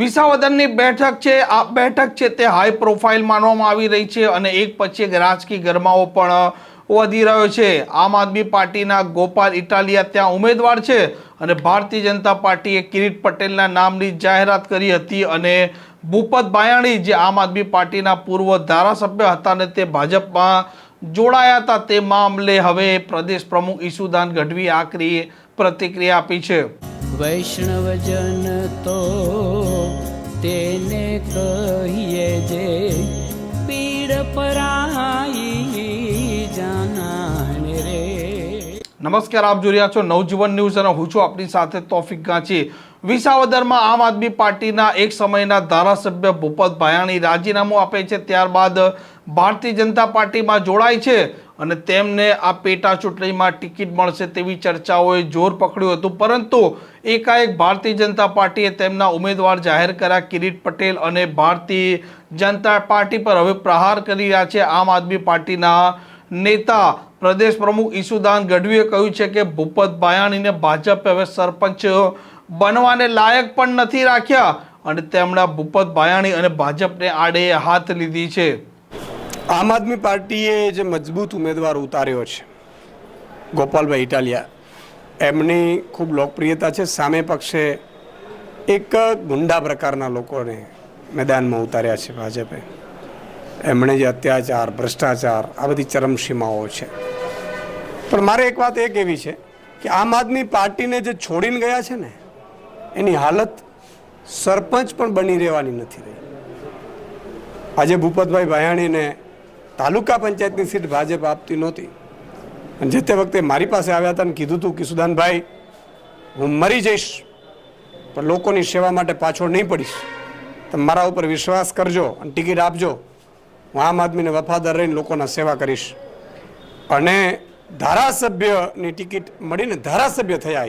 વિસાવદરની બેઠક છે, આ બેઠક છે તે હાઈ પ્રોફાઇલ માનવામાં આવી રહી છે અને એક પછી એક રાજકીય ગરમાવો પણ વધી રહ્યો છે. આમ આદમી પાર્ટીના ગોપાલ ઇટાલિયા ત્યાં ઉમેદવાર છે અને ભારતીય જનતા પાર્ટીએ કિરીટ પટેલના નામની જાહેરાત કરી હતી અને ભૂપત બાયાણી જે આમ આદમી પાર્ટીના પૂર્વ ધારાસભ્ય હતા અને તે ભાજપમાં જોડાયા હતા, તે મામલે હવે પ્રદેશ પ્રમુખ ઈસુદાન ગઢવી આકરી પ્રતિક્રિયા આપી છે. વૈષ્ણવજન તો તેને કહીએ જે પીડ પરાઈ જાનાને રે. નમસ્કાર, આપ જોઈ રહ્યા છો નવજીવન ન્યૂઝ અને હું છું આપની સાથે તોફિક ગાંચી. વિસાવદરમાં આમ આદમી પાર્ટીના એક સમયના ધારાસભ્ય ભૂપત ભાયાણી રાજીનામું આપે છે, ત્યારબાદ ભારતીય જનતા પાર્ટીમાં જોડાય છે અને તેમને આ પેટા ચૂંટણીમાં ટિકિટ મળશે તેવી ચર્ચાઓએ જોર પકડ્યું હતું. પરંતુ એકાએક ભારતીય જનતા પાર્ટીએ તેમના ઉમેદવાર જાહેર કર્યા. કિરીટ પટેલ અને ભારતીય જનતા પાર્ટી પર હવે પ્રહાર કરી રહ્યા છે. આમ આદમી પાર્ટીના નેતા પ્રદેશ પ્રમુખ ઈસુદાન ગઢવીએ કહ્યું છે કે ભૂપત બાયાણીને ભાજપે હવે સરપંચ બનવાને લાયક પણ નથી રાખ્યા અને તેમણે ભૂપત બાયાણી અને ભાજપને આડે હાથ લીધી છે. આમ આદમી પાર્ટીએ જે મજબૂત ઉમેદવાર ઉતાર્યો છે, ગોપાલભાઈ ઇટાલિયા, એમની ખૂબ લોકપ્રિયતા છે. સામે પક્ષે એક ગુંડા પ્રકારના લોકોને મેદાનમાં ઉતાર્યા છે ભાજપે. એમણે જે અત્યાચાર, ભ્રષ્ટાચાર, આ બધી ચરમસીમાઓ છે. પણ મારે એક વાત એ કહેવી છે કે આમ આદમી પાર્ટીને જે છોડીને ગયા છે ને, એની હાલત સરપંચ પણ બની રહેવાની નથી રહી. આજે ભૂપતભાઈ ભાયાણીને તાલુકા પંચાયતની સીટ ભાજપ આપતી નહોતી. અને જે તે વખતે મારી પાસે આવ્યા હતા અને કીધું હતું કે સુદાનભાઈ, હું મરી જઈશ, પણ લોકોની સેવા માટે પાછળ નહીં પડીશ. તમે મારા ઉપર વિશ્વાસ કરજો અને ટિકિટ આપજો. હું આમ આદમીને વફાદાર રહીને લોકોના સેવા કરીશ. અને ધારાસભ્યની ટિકિટ મળીને ધારાસભ્ય થયા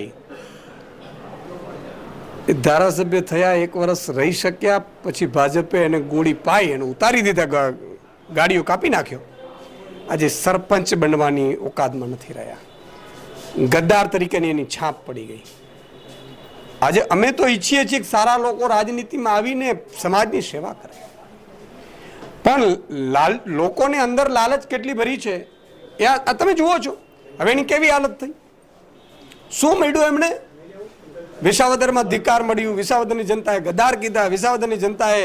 એ ધારાસભ્ય થયા, એક વર્ષ રહી શક્યા, પછી ભાજપે એને ગોળી પાઈ અને ઉતારી દીધા ગાડીઓ કાપી નાખ્યો. આજે સરપંચ બનવાની ઓકાદમાં નથી રહ્યા. ગદ્દાર તરીકેની એની છાપ પડી ગઈ. આજે અમે તો ઈચ્છીએ છીએ કે સારા લોકો રાજનીતિમાં આવીને સમાજની સેવા કરે. પણ લાલ, લોકોને અંદર લાલચ કેટલી ભરી છે, એ આ તમે જુઓ છો. હવે એની કેવી હાલત થઈ? શું મળ્યું એમણે? વિસાવદરમાં ધિકાર મળ્યું, વિસાવદરની જનતાએ ગદાર કીધા, વિસાવદરની જનતાએ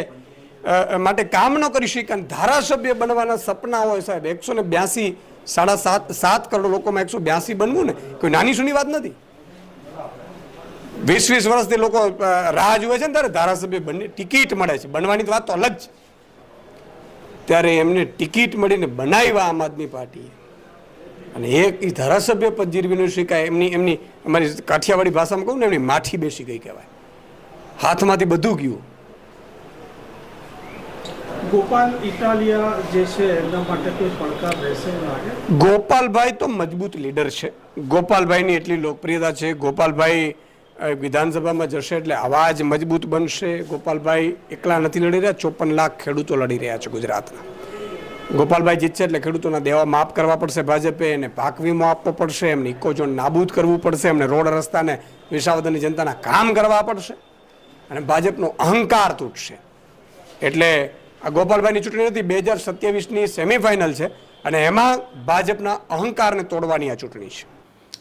માટે કામ ન કરી શકે અને ધારાસભ્ય બનવાના સપના હોય સાહેબ. એકસો ને બ્યાસી, સાડા સાત સાત કરોડ લોકોમાં એકસો બ્યાસી બનવું ને, કોઈ નાની સુની વાત નથી. વીસ વીસ વર્ષથી લોકો રાહ જુએ છે ને ત્યારે ધારાસભ્ય બની ટિકિટ મળે છે. બનવાની વાત તો અલગ છે. ત્યારે એમને ટિકિટ મળીને બનાવ્યા આમ આદમી પાર્ટીએ. અને એક એ ધારાસભ્ય પદ જીરવીનું શીખાય. એમની એમની, અમારી કાઠિયાવાડી ભાષામાં કહું ને, એમની માઠી બેસી ગઈ કહેવાય. હાથમાંથી બધું ગયું. ગોપાલભાઈ તો મજબૂત લીડર છે. ગોપાલભાઈની એટલી લોકપ્રિયતા છે. ગોપાલભાઈ વિધાનસભામાં જશે એટલે અવાજ મજબૂત બનશે. ગોપાલભાઈ એકલા નથી લડી રહ્યા, ચોપન લાખ ખેડૂતો લડી રહ્યા છે ગુજરાતના. ગોપાલભાઈ જીતશે એટલે ખેડૂતોના દેવા માફ કરવા પડશે ભાજપે એને પાક વીમો આપવો પડશે, એમને ઇકોઝોન નાબૂદ કરવું પડશે, એમને રોડ રસ્તાને વિસાવદરની જનતાના કામ કરવા પડશે અને ભાજપનો અહંકાર તૂટશે. એટલે આ ગોપાલભાઈની ચૂંટણી નથી બે હજાર સત્યાવીસની સેમિફાઇનલ છે અને એમાં ભાજપના અહંકારને તોડવાની આ ચૂંટણી છે.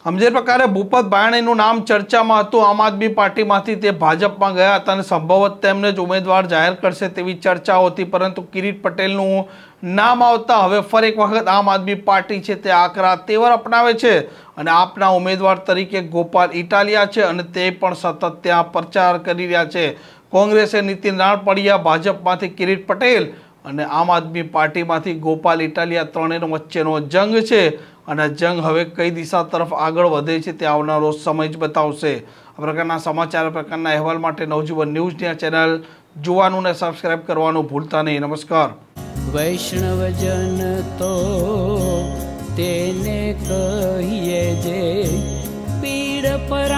સમજે પ્રકારે ભૂપત બાયણીનું નામ ચર્ચામાં હતું, આમ આદમી પાર્ટીમાંથી તે ભાજપમાં ગયા હતા અને સંભવત તેમને જ ઉમેદવાર જાહેર કરશે તેવી ચર્ચાઓ હતી, પરંતુ કિરીટ પટેલનું નામ આવતા હવે ફરી એક વખત આમ આદમી પાર્ટી છે તે આકરા તેવર અપનાવે છે અને આપના ઉમેદવાર તરીકે ગોપાલ ઇટાલિયા છે અને તે પણ સતત ત્યાં પ્રચાર કરી રહ્યા છે. કોંગ્રેસે નીતિન રાણપડિયા, ભાજપમાંથી કિરીટ પટેલ અને આમ આદમી પાર્ટીમાંથી ગોપાલ ઇટાલિયા ત્રણેય વચ્ચેનો જંગ છે અને જંગ હવે કઈ દિશા તરફ આગળ વધે છે તે આવનારો સમય જ બતાવશે. આ પ્રકારના સમાચાર પ્રકારના અહેવાલ માટે નવજીવન ન્યૂઝની આ ચેનલ જોવાનું ને સબસ્ક્રાઇબ કરવાનું ભૂલતા નહીં. નમસ્કાર. વૈષ્ણવજન તો તેને કહીએ જે પીડ પરાઈ